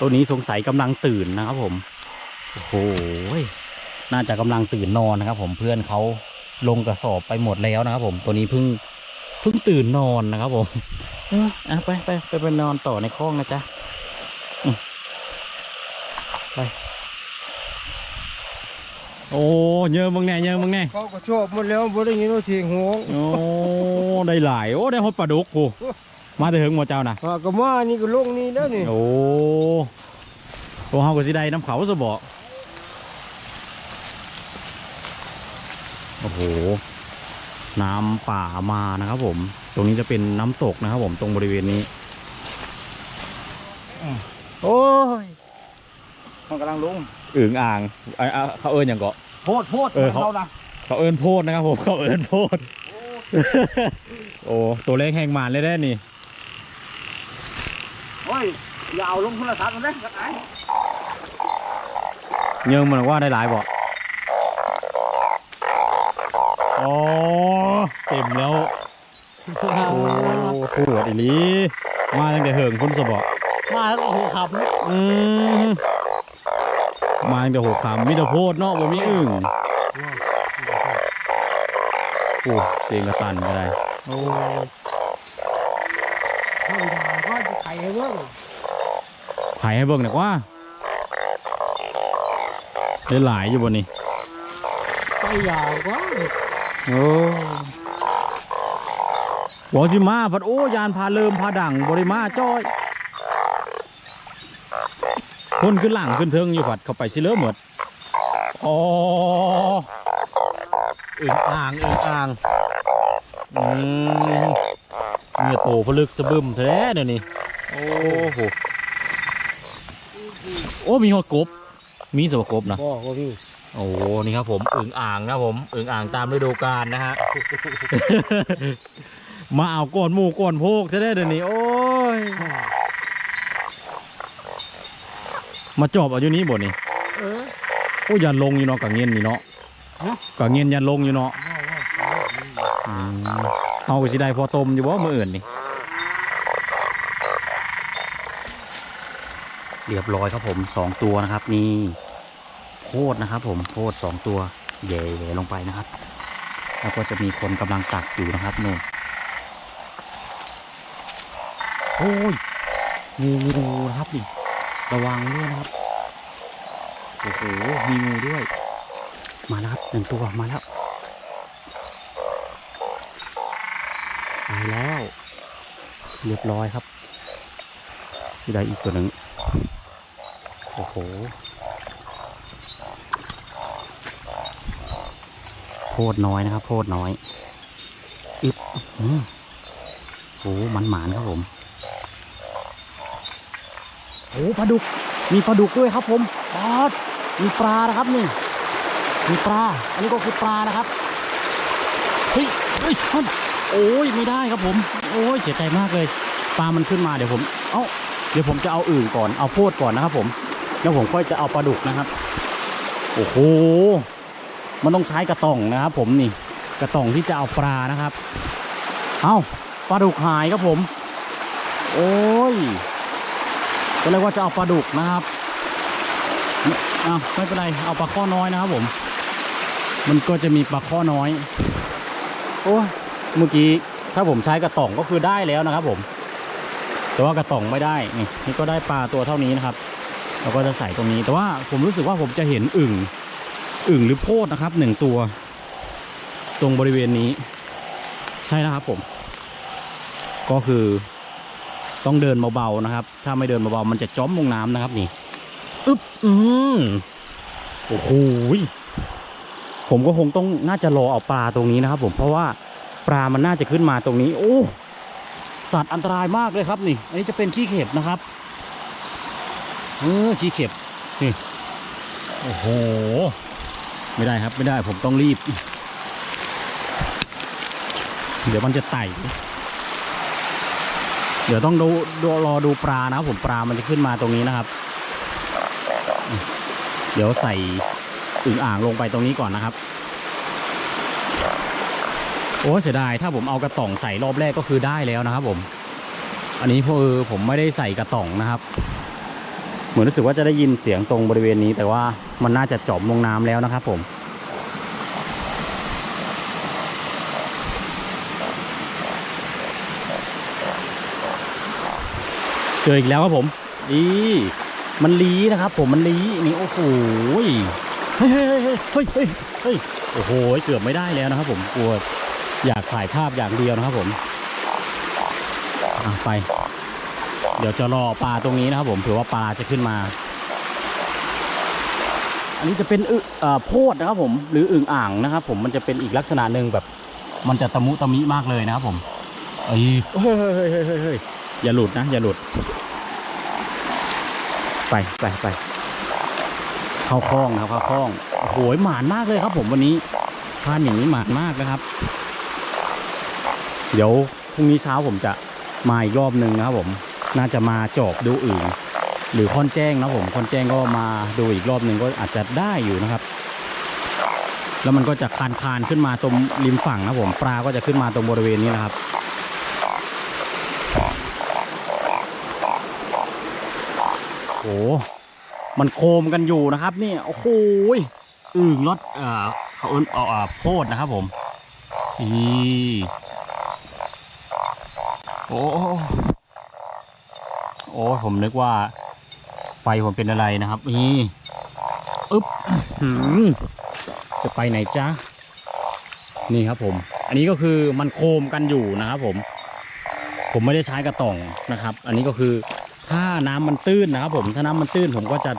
ตัวนี้สงสัยกำลังตื่นนะครับผมโอ้โหน่าจะกำลังตื่นนอนนะครับ ผมเพื่อนเขาลงกระสอบไปหมดแล้วนะครับ ผมตัวนี้เพิ่งเพิ่งตื่นนอนนะครับ ผมเอออะไปไปไปไปนอนต่อในคลองนะจ๊ะอืมไปโอ้เยอะมึงแน่เยอะมึงแน่เขาก็ชอบหมดแล้วบ่ได้ยินว่าเสียงหวงโอ้ได้หลายโอ้ได้ฮอดปลาดุกกู มาแต่เหิงหมดเจ้านะอ่าก็มานี่ก็ลงนี่แล้วนี่โอ้โอ้เฮาก็สิได้น้ำเขาซะบ่โอ้โห น้ำป่ามานะครับผม ตรงนี้จะเป็นน้ำตกนะครับผมตรงบริเวณนี้ โอ้ยมันกำลังลงอึ่งอ่างไอ้อะเขาเอิญอย่างเกาะ โพดโพดเออเขาเขานะเขาเอิญโพดนะครับผมเขาเอิญโพด โอ้ตัวเล็กแห่งหมานเลยได้นี่โอ้ ยอย่าเอาลงโทรศัพท์มันนะกันไหนเยิงมันว่าได้หลายบ่โอ้เต็มแล้ว โอ้ปวดอีหลีมาตั้งแต่เหิงคุณสบอมาแล้วโอ้โหขับอืมมาตั้งแต่หัวขามมิตรโพดเนาะบ่มีอึ่งโอ้เสียงกระตันก็ได้โอ้ ให้เบิ่งไผ่ให้เบิ่งหน่อยว่าได้หลายอยู่บนนี้ไปยาวกว่าโอ้บอกสิมาพัดโอ้ยานพาเริ่มพาดังบริมาจ้อยคนขึ้นหลังขึ้นเทิงอยู่ผัดเข้าไปสิเริ่มหมดอ๋ออึ่งอ่างอึ่งอ่างอืมเหงื่อโตพลึกสะบึมแท้เดี๋ยวนี้โอ้โหโอ้มีหัวกบ มีสวกบนะบ่บ่มีโอ้โหนี่ครับผมอึ่งอ่างนะครับผมอึ่งอ่างตามฤดูกาลนะฮะ มาเอาก้อนหมูก้อนโพกจะได้เดี๋ยวนี้โอ้ยมาจอบเอาอยู่นี้บ่นี่เออโอ้ยันลงอยู่เนาะกังเงินนี่เนาะฮะกังเงินยันลงอยู่เนาะอืมเอาก็สิได้พอต้มอยู่บ่มื้ออื่นนี่ เรียบร้อยครับผมสองตัวนะครับ นี่โคตรนะครับ ผมโคตรสองตัวเย่ๆลงไปนะครับ แล้วก็จะมีคนกำลังตักอยู่นะครับนู่นโอ้ยงูงูนะครับนี่ระวังด้วยนะครับโอ้โหมีงูด้วย มาแล้วครับหนึ่งตัวมาแล้วไปแล้ว เรียบร้อยครับได้อีกตัวหนึ่ง โอ้โห โคตรน้อยนะครับ โคตรน้อย อึบอืมโอ้มันหมานครับผม โอ้ปลาดุก มีปลาดุกด้วยครับผมปลามีปลานะครับนี่ มีปลา อันนี้ก็คือปลานะครับ เฮ้ย เฮ้ยโอ้ยไม่ได้ครับผม โอ้ยเสียใจมากเลย ปลามันขึ้นมาเดี๋ยวผม เอ้า เดี๋ยวผมจะเอาอื่นก่อน เอาโพดก่อนนะครับผม แล้วผมค่อยจะเอาปลาดุกนะครับ โอ้โห มันต้องใช้กระต่องนะครับ ผมนี่ กระต่องที่จะเอาปลานะครับ เอ้าปลาดุกหายครับผม โอ้ยก็เลยว่าจะเอาปลาดุกนะครับอ้าไม่เป็นไร เอาปลาข้อน้อยนะครับผม มันก็จะมีปลาข้อน้อย โอ้เมื่อกี้ถ้าผมใช้กระต่องก็คือได้แล้วนะครับ ผม แต่ว่ากระต่องไม่ได้ นี่นี่ก็ได้ปลาตัวเท่านี้นะครับ เราก็จะใส่ตรงนี้แต่ว่าผมรู้สึกว่าผมจะเห็นอึ่งอึ่งหรือโพดนะครับหนึ่งตัว ตรงบริเวณนี้ ใช่นะครับผม ก็คือต้องเดินเบาๆนะครับ ถ้าไม่เดินเบาๆมันจะจ้อมลงน้ำนะครับนี่อึ๊บอืมโอ้โหผมก็คงต้องน่าจะรอเอาปลาตรงนี้นะครับ ผมเพราะว่าปลามันน่าจะขึ้นมาตรงนี้ โอ้สัตว์อันตรายมากเลยครับนี่อันนี้จะเป็นขี้เข็บนะครับ เออขี้เข็บนี่โอ้โห ไม่ได้ครับไม่ได้ผมต้องรีบ เดี๋ยวมันจะไต่เดี๋ยวต้องดูดูรอดูปลานะครับผมปลามันจะขึ้นมาตรงนี้นะครับ เดี๋ยวใส่อึ่งอ่างลงไปตรงนี้ก่อนนะครับ โอ้เสียดายถ้าผมเอากระต่องใส่รอบแรกก็คือได้แล้วนะครับผม อันนี้พอผมไม่ได้ใส่กระต่องนะครับ เหมือนรู้สึกว่าจะได้ยินเสียงตรงบริเวณนี้ แต่ว่ามันน่าจะจมลงน้ำแล้วนะครับผมเจออีกแล้วครับผมอีมันลีนะครับ ผมมันลีนี่โอ้โหเฮ้ยเฮ้ยเฮ้ยเฮ้ยเฮ้ยเฮ้ยโอ้โหเกือบไม่ได้แล้วนะครับ ผมกลัวอยากถ่ายภาพอย่างเดียวนะครับ ผมไป เดี๋ยวจะรอปลาตรงนี้นะครับผมเผื่อว่าปลาจะขึ้นมา อันนี้จะเป็นอึเอ่อโพดนะครับผมหรืออึ่งอ่างนะครับผมมันจะเป็นอีกลักษณะหนึ่งแบบ มันจะตะมุตะมิมากเลยนะครับผมเอ้ยเฮ้ยเฮ้ยเฮ้ยเฮ้ยเฮ้ยเฮ้ยอย่าหลุดนะ อย่าหลุด ไปไปไปเข้าคล้องนะครับเข้าคล้องโอ้โหหมานมากเลยครับ ผมวันนี้ทานอย่างนี้หมานมากนะครับ เดี๋ยวพรุ่งนี้เช้าผมจะมาอีกรอบหนึ่งนะครับผม น่าจะมาจอบดูอื่น หรือค่อนแจ้งนะผมค่อนแจ้งก็มาดูอีกรอบหนึ่งก็อาจจะได้อยู่นะครับ แล้วมันก็จะคานคานๆขึ้นมาตรงริมฝั่งนะผมปลาก็จะขึ้นมาตรงบริเวณนี้นะครับโอ้มันโคมกันอยู่นะครับนี่โอ้โหยอึ่งรถเอ่อเขาเอิ้นเอาอ่าโพดนะครับผมนี่โอ้ อ้ผมนึกว่า ไฟผมเป็นอะไรนะครับ นี่อึ๊บจะไปไหนจ๊ะนี่ครับผม อันนี้ก็คือมันโคมกันอยู่นะครับผม ผมไม่ได้ใช้กระต่องนะครับ อันนี้ก็คือถ้าน้ำมันตื้นนะครับ ผม ถ้าน้ำมันตื้นผมก็จะ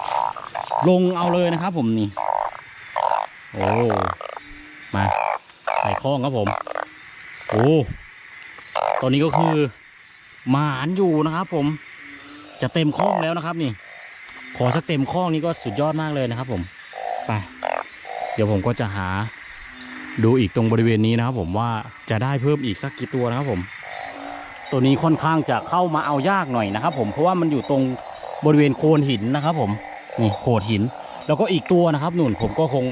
ลงเอาเลยนะครับ ผมนี่ โอ้ มาใส่ข้องครับผม โอ้ ตอนนี้ก็คือหมานอยู่นะครับผม จะเต็มข้องแล้วนะครับ นี่ ขอสักเต็มข้องนี้ก็สุดยอดมากเลยนะครับ ผม ไป เดี๋ยวผมก็จะหา ดูอีกตรงบริเวณนี้นะครับ ผมว่าจะได้เพิ่มอีกสักกี่ตัวนะครับ ผม ตัวนี้ค่อนข้างจะเข้ามาเอายากหน่อยนะครับ ผมเพราะว่ามันอยู่ตรงบริเวณโคนหินนะครับ ผมนี่โขดหิน แล้วก็อีกตัวนะครับนุ่นผมก็คง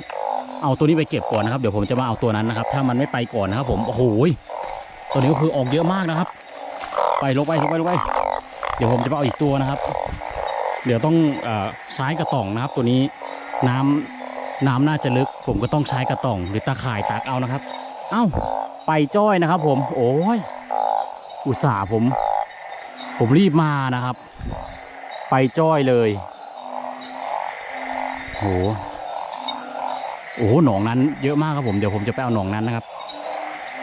เอาตัวนี้ไปเก็บก่อนนะครับ เดี๋ยวผมจะมาเอาตัวนั้นนะครับ ถ้ามันไม่ไปก่อนนะครับ ผมโอ้โหตัวนี้ก็คือออกเยอะมากนะครับ ไปลงไปลงไปลงไป เดี๋ยวผมจะไปเอาอีกตัวนะครับ เดี๋ยวต้องอ่อใช้กระต่องนะครับ ตัวนี้น้ำน้ำน่าจะลึก ผมก็ต้องใช้กระต่อง หรือตาข่ายตักเอานะครับ เอ้าไปจ้อยนะครับ ผม โอ้ยอุตส่าห์ผม ผมรีบมานะครับ ไปจ้อยเลยโหโอ้โหหนองนั้นเยอะมากครับผม เดี๋ยวผมจะไปเอาหนองนั้นนะครับ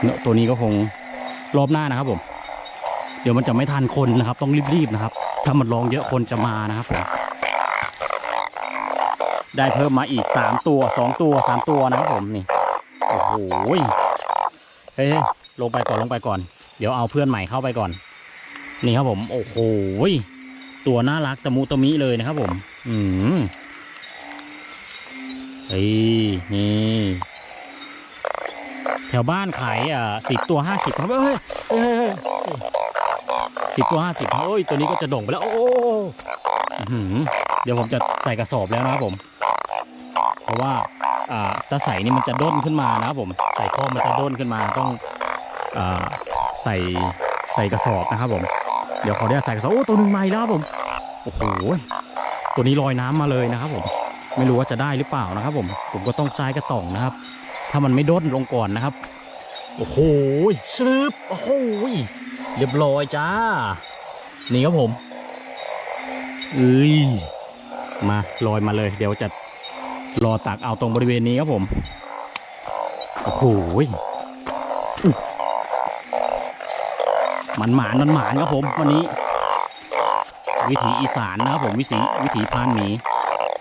เนอะตัวนี้ก็คงรอบหน้านะครับผม เดี๋ยวมันจะไม่ทันคนนะครับ ต้องรีบๆนะครับ ถ้ามันร้องเยอะคนจะมานะครับผมได้เพิ่มมาอีกสามตัวสองตัวสามตัวนะครับผมนี่โอ้โหเฮ้ยลงไปก่อนลงไปก่อน เดี๋ยวเอาเพื่อนใหม่เข้าไปก่อน นี่ครับผม โอ้โหตัวน่ารักตะมุตะมิเลยนะครับผม อืมเฮ้ยนี่แถวบ้านขายอะสิบตัวห้าสิบครับเฮ้ยเฮ้ยเฮ้ย สิบตัวห้าสิบเฮ้ยตัวนี้ก็จะโด่งไปแล้ว โอ้โหอื้อหือเดี๋ยวผมจะใส่กระสอบแล้วนะครับผม เพราะว่าอ่าถ้าใส่นี่มันจะด้นขึ้นมานะครับผม ใส่ข้อมันจะด้นขึ้นมาต้องอ่าใส่ใส่กระสอบนะครับผม เดี๋ยวขออนุญาตใส่กระสอบโอ้ตัวหนึ่งใหม่แล้วครับผมโอ้โหตัวนี้ลอยน้ำมาเลยนะครับผม ไม่รู้ว่าจะได้หรือเปล่านะครับผม ผมก็ต้องใช้กระต่องนะครับ ถ้ามันไม่ด้นลงก่อนนะครับ โอ้โหซืบโอ้โห เรียบร้อยจ้า นี่ครับผมเอ้ยมาลอยมาเลย เดี๋ยวจะรอตักเอาตรงบริเวณนี้ครับผม โอ้โหมันหมานมันหมานครับผมวันนี้ วิถีอีสานนะครับผมวิถีวิถีพานหมี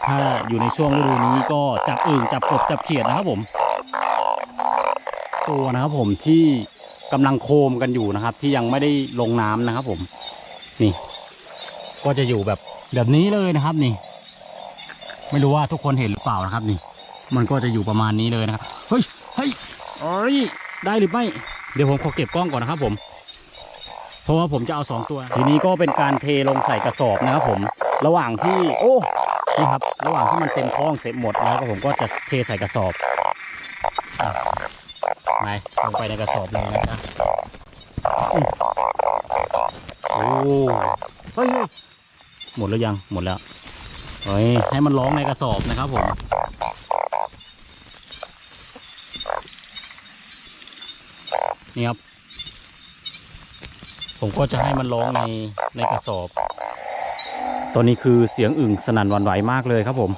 ถ้าอยู่ในช่วงฤดูนี้ก็จับอึ่งจับกบจับเขียดนะครับผม ตัวนะครับผมที่ กำลังโคมกันอยู่นะครับ ที่ยังไม่ได้ลงน้ำนะครับ ผม นี่ ก็จะอยู่แบบแบบนี้เลยนะครับ นี่ ไม่รู้ว่าทุกคนเห็นหรือเปล่านะครับ นี่ มันก็จะอยู่ประมาณนี้เลยนะครับเฮ้ยเฮ้ยอ้ยได้หรือไม่เดี๋ยวผมขอเก็บกล้องก่อนนะครับ ผม เพราะว่าผมจะเอาสองตัว ทีนี้ก็เป็นการเทลงใส่กระสอบนะครับผม ระหว่างที่ โอ้นี่ครับ ระหว่างที่มันเต็มท้องเสร็จหมดแล้วก็ผมก็จะเทใส่กระสอบ ไปลงไปในกระสอบเลยนะจ๊ะอืมโอ้เฮ้ยเฮ้ยหมดแล้วยังหมดแล้วเฮ้ยให้มันร้องในกระสอบนะครับผมนี่ครับ ผมก็จะให้มันร้องในในกระสอบ ตอนนี้คือเสียงอึ่งสนั่นวันไหวมากเลยครับผม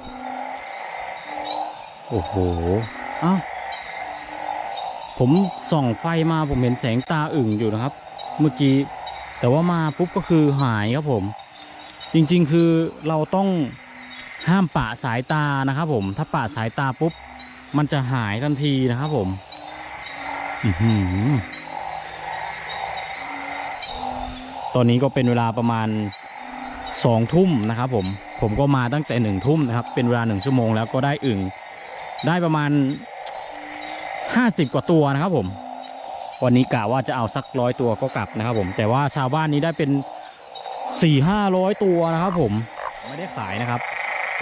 โอ้โห อ้าว ผมส่องไฟมาผมเห็นแสงตาอึ่งอยู่นะครับ เมื่อกี้แต่ว่ามาปุ๊บก็คือหายครับผม จริงๆคือเราต้องห้ามปะสายตานะครับผม ถ้าปะสายตาปุ๊บ มันจะหายทันทีนะครับผมอือหือตอนนี้ก็เป็นเวลาประมาณสองทุ่มนะครับผม ผมก็มาตั้งแต่หนึ่งทุ่มนะครับ เป็นเวลาหนึ่งชั่วโมงแล้วก็ได้อึ่งได้ประมาณ ห้าสิบกว่าตัวนะครับผม วันนี้กะว่าจะเอาสักร้อยตัวก็กลับนะครับผม แต่ว่าชาวบ้านนี้ได้เป็นสี่ห้าร้อยตัวนะครับผมไม่ได้ขายนะครับ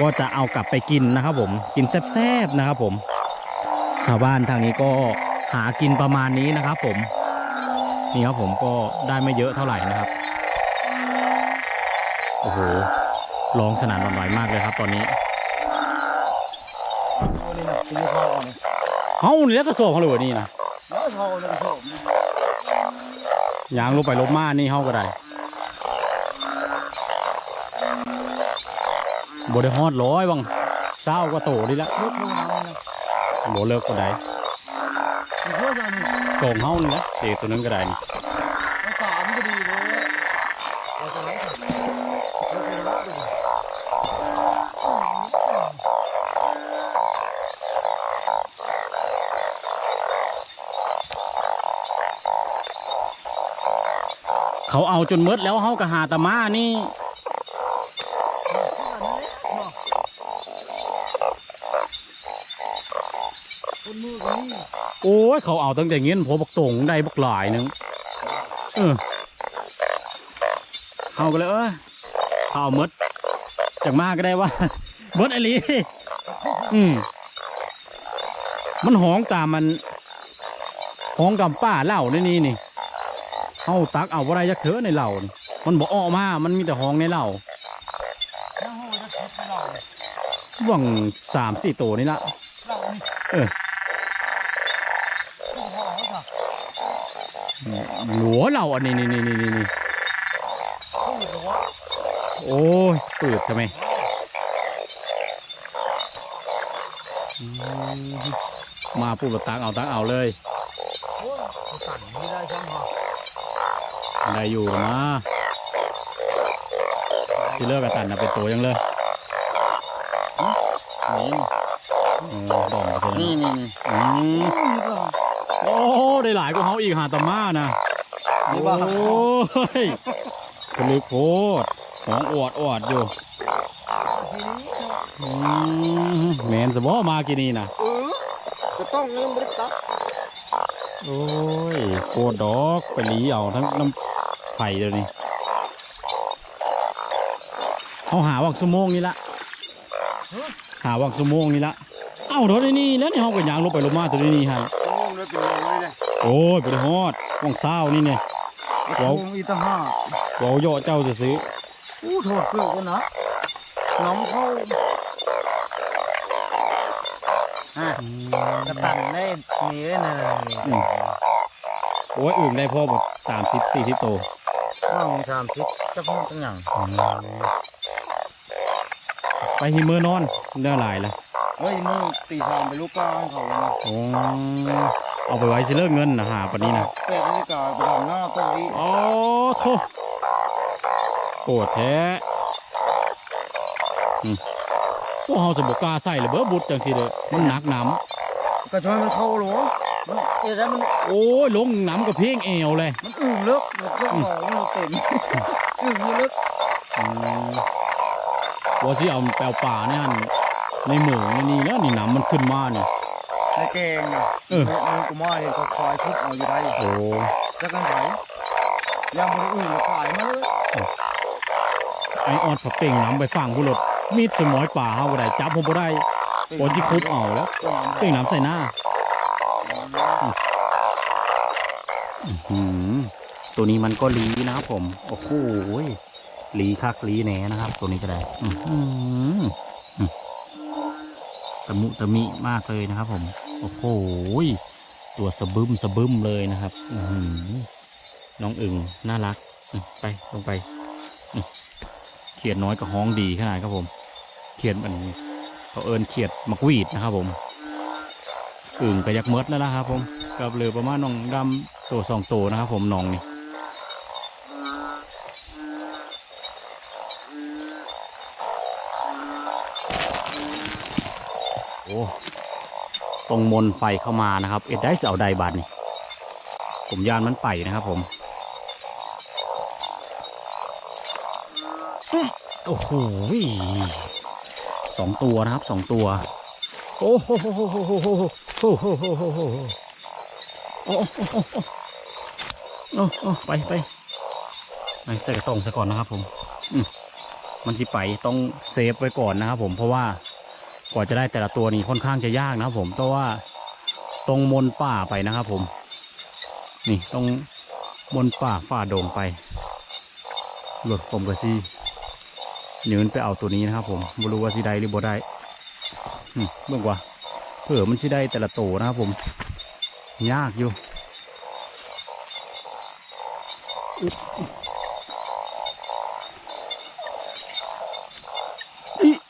ก็จะเอากลับไปกินนะครับผมกินแซ่บๆนะครับผม ชาวบ้านทางนี้ก็หากินประมาณนี้นะครับผมนี่ครับผมก็ได้ไม่เยอะเท่าไหร่นะครับโอ้โหร้องสนั่นหวั่นไหวมากเลยครับ ตอนนี้ เอาเลยนะตีเขาอาเลยเฮ้านี่แล้วกระสอบเขาเลยวันนี้นะแล้วเขาเลยกระโถมนะยางลงไปลบมานี่เฮาก็ได้บได้ฮอดร้อยบังเศร้าก็โตดีละลูกเขาเอาเลยบเลิกก็ได้มีเพื่อนอะไรนี่งเฮานี่แหละเด็กตัวนึงก็ได้นี่ภาษามก็ดีเลยเราจะรับเราจะรับดู เขาเอา จนหมดแล้วเฮาก็หาตะมานี่คนมือคนนี้โอ้ยเขาเอาตั้งแต่เงี้ยพอบักตงได้บักหลายหนึงเออเฮาก็เลยเออเขาเอาหมดจากมาก็ได้ว่าหมดไอหลีอืมมันห้องตามมันห้องกับป้าเล่าในนี่นี่ เฮาตักเอาอะไรจักเถอะในเหล่านี่มันบอกออกมา มันมีแต่ห้องในเหล่าห้องจะคิดให้เราเลยหวังสามสี่ตัวนี่ละเออหัวเหล่าอันนี้นี่นี่นี่นี่นี่ห้องอยู่ตรงว่าโอ้ยปิดทำไมมมาปุ๊บเราตักเอาตักเอาเลยเขาสั่นไม่ได้ช่างมา ได้อยู่หรอมาที่เลิกกระตันนะเป็นตัวยังเลยนี่เออดองไปใช่ไหมนี่นี่นี่อืมโอ้ได้หลายกว่าเขาอีกหาตาม่านะนี่โอ้ว่ายพลึกโคตรของอวดอวดอยู่อืมแมนสบอมากี่นี่นะเออจะต้องเงินบริษัท โอ้ยโคตรดอกไปหลีเอาทั้งน้ำไผ่เดี๋ยวนี้เขาหาวังสุโมงนี่ละหาวังสุโมงนี่ละเอ้าเดี๋ยวนี้แล้วนี่เขาก็ยางลงไปลงมาตัวนี้ฮะงงเลยเป็นงงเลยเนี่ยโอ้ยไปฮอดวังเศร้านี่เนี่ยงงอีตาห้าเวาโยาะเจ้าจะซื้ออู้โทษเกลือกันนะน้องเข้าอะ กระตันได้มีเลยนะอืมโอ้ยอื่นได้พ่อหมดสามสิบสี่สิบโตวว่างสามสิบจะพูดตั้งอย่างไปหิมือนอนเนื้อหลายละเฮ้ยมือตีสามไปลูกก้างเขาเลยนะโอ้เอาไปไว้สิเลิกเงินนะหาปานนี้นะเตะนาฬิกาไปทำหน้าตัวอีโอ้โถโกรธแท้อืม พวกเฮาสมบกล้าใส่เลยเบ้อบุดจังสิเลยมันหนักหนกระชอยมันเข้าหรอมันเอ๊ะแล้วมันำโอ้ยลงหนำกับเพียงเอวเลย มันอึ่งลึกมันก็หมองมันเต็มอึ่งมันลึกอืมว่าสิเอาแปลวป่าเนี่ยหั่นในเหมืองในนี่แล้วนี่หนำมันขึ้นมานี่ในแกงเนี่ยเออมันกูมาเนี่ยเขาคอยทุบเอาอยู่ได้โอ้จะกันไหนยังมันอื่นมาขายมาเลยไอออดผักเป่งหนำไปฝั่งผู้รถ มีดสมอยป่าเฮาบ่ได้จับผมบ่ได้โอ้สิคุบเอาแล้วเป่งหนำใส่หน้าหือตัวนี้มันก็ลีนะครับผม โอ้โหลีคักลีแหนนะครับ ตัวนี้ก็ได้ตะมุตะมิมากเลยนะครับ ผม โอ้โหตัวสะบึมสะบึมเลยนะครับน้องอึ่งน่ารัก ไปลงไป ขียดน้อยกับห้องดีขนาดครับผม เขียดมันเขาเอิญเขียดมักวีดนะครับผมอึ่งกระยักเมดแล้วนะครับ ผมกับเหลือประมาณน้องดำตัวสองตัวนะครับ ผมน้องนี่โอ้ตรงมนไฟเข้ามานะครับ เอ็ดได้เสาใดบัตนี่ผมยานมันไปนะครับผม โอ้โหสองตัวนะครับสองตัว โอ้โหโอ้โหโอ้โหโอ้โหโอ้โหไปไปไปใส่กระตองซะก่อนนะครับผมมันสิไปต้องเซฟไว้ก่อนนะครับผมเพราะว่ากว่าจะได้แต่ละตัวนี่ค่อนข้างจะยากนะครับผมเพราะว่าตรงมนป่าไปนะครับผม นี่ต้องมนป่าฝ่าโดงไป หลุดผมกระซี่ ยืนไปเอาตัวนี้นะครับผมไม่รู้ว่าสิได้หรือบ่ได้อืมเบิ่งว่าเผื่อมันสิได้แต่ละตัวนะครับผม ยากอยู่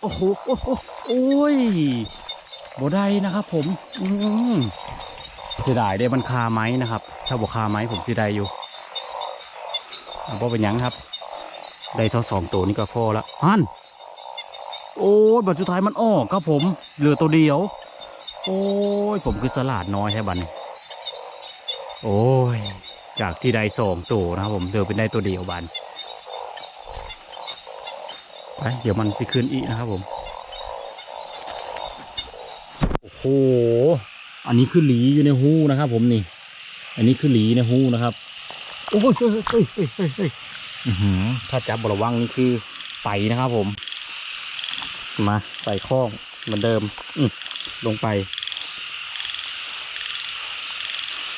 โอ้โหโอ้โหโอ้ยบ่ได้นะครับผม อืมเสียดายได้มันคาไม้นะครับ ถ้าบอกคาไม้ผมเสียดายอยู่เอาบ่เป็นยังครับ ได้เท่าสองตัวนี้ก็พอละฮันโอ้ยบัดสุดท้ายมันออกครับผม เหลือตัวเดียว โอ้ย ผมคือสลาดน้อยแค่บัดนโอ้ย จากที่ได้สองตัวนะครับผมเดือเป็นได้ตัวเดียวบันไปเดี๋ยวมันสิขึ้นอีกนะครับผม โอ้โห อันนี้คือหลีอยู่ในหูนะครับผมนี่ อันนี้คือหลีในหูนะครับ โอ้ยเฮ้ยเฮ้ยเฮ้ยเฮ้ย ถ้าจับบระวังนี่คือไปนะครับผม มาใส่ข้องเหมือนเดิมอืลงไป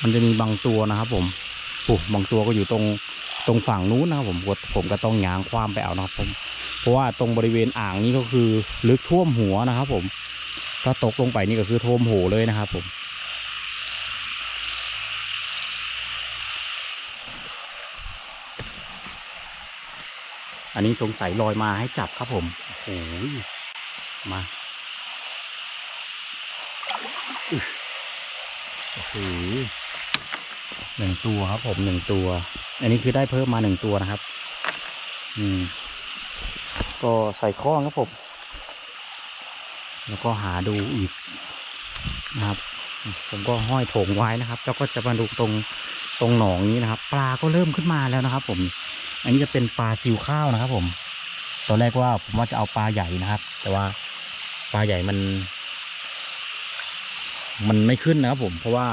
มันจะมีบางตัวนะครับ ผมโอ้บางตัวก็อยู่ตรงตรงฝั่งนู้นนะครับผมผมก็ต้องยางความไปเอานะครับผม เพราะว่าตรงบริเวณอ่างนี้ก็คือลึกท่วมหัวนะครับ ผม ถ้าตกลงไปนี่ก็คือท่วมหูเลยนะครับ ผม อันนี้สงสัยลอยมาให้จับครับผมโอ้โหมาโอ้โหหนึ่งตัวครับผมหนึ่งตัว อันนี้คือได้เพิ่มมาหนึ่งตัวนะครับ อืม ก็ใส่ข้องครับผมแล้วก็หาดูอีกนะครับ ผมก็ห้อยโถงไว้นะครับ แล้วก็จะมาดูตรงตรงหนองนี้นะครับ ปลาก็เริ่มขึ้นมาแล้วนะครับ ผม อันนี้จะเป็นปลาซิวข้าวนะครับ ผม ตอนแรกว่าผมว่าจะเอาปลาใหญ่นะครับ แต่ว่าปลาใหญ่มัน มันไม่ขึ้นนะครับ ผม เพราะว่า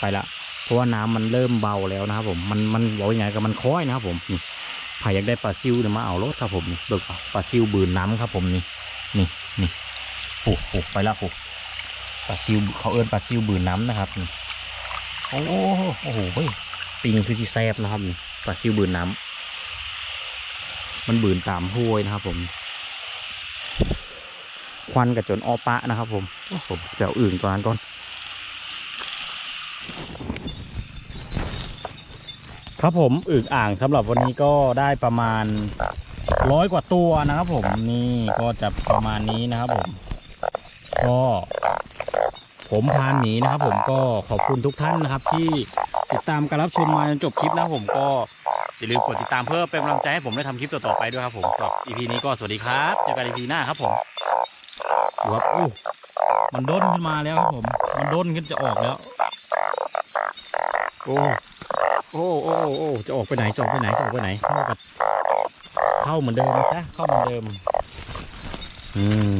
ไปละ เพราะว่าน้ำมันเริ่มเบาแล้วนะครับ ผม มันมันบอกยังไงกับมันค้อยนะครับ ผมนี่ใครอยากได้ปลาซิวเนี่ยมาเอารถครับผมนี่เบิกเอาปลาซิวบืนน้ำครับ ผมนี่ นี่นี่โอ้โหไปละโอ้ปลาซิวเขาเอิ้นปลาซิวบืนน้ำนะครับนี่โอ้โหโอ้โหปิงคือสีแซบนะครับนี่ปลาซิวบืนน้ำ มันบืนตามห้วยนะครับ ผม ควันกับจนออปะนะครับผมผมแปลอื่นตัวนั้นก่อน ครับผมอึ่งอ่างสำหรับวันนี้ก็ได้ประมาณร้อยกว่าตัวนะครับ ผมนี่ก็จะประมาณนี้นะครับผม ก็ ผมพานหมีนะครับ ผมก็ขอบคุณทุกท่านนะครับ ที่ติดตามการรับชมมาจนจบคลิปนะครับผมก็อย่าลืมกดติดตามเพื่อเป็นกำลังใจให้ผมได้ทำคลิปต่อๆไปด้วยครับผมสำหรับ EP นี้ก็สวัสดีครับเจอกัน EP หน้าครับผมดูครับอู้มันด้นขึ้นมาแล้วครับผม มันด้นขึ้นจะออกแล้ว โอ้โอ้โอ้โอ้โอ้จะออกไปไหนจะออกไปไหนจะออกไปไหนเข้ากับเข้าเหมือนเดิมนะจ๊ะเข้าเหมือนเดิม อืม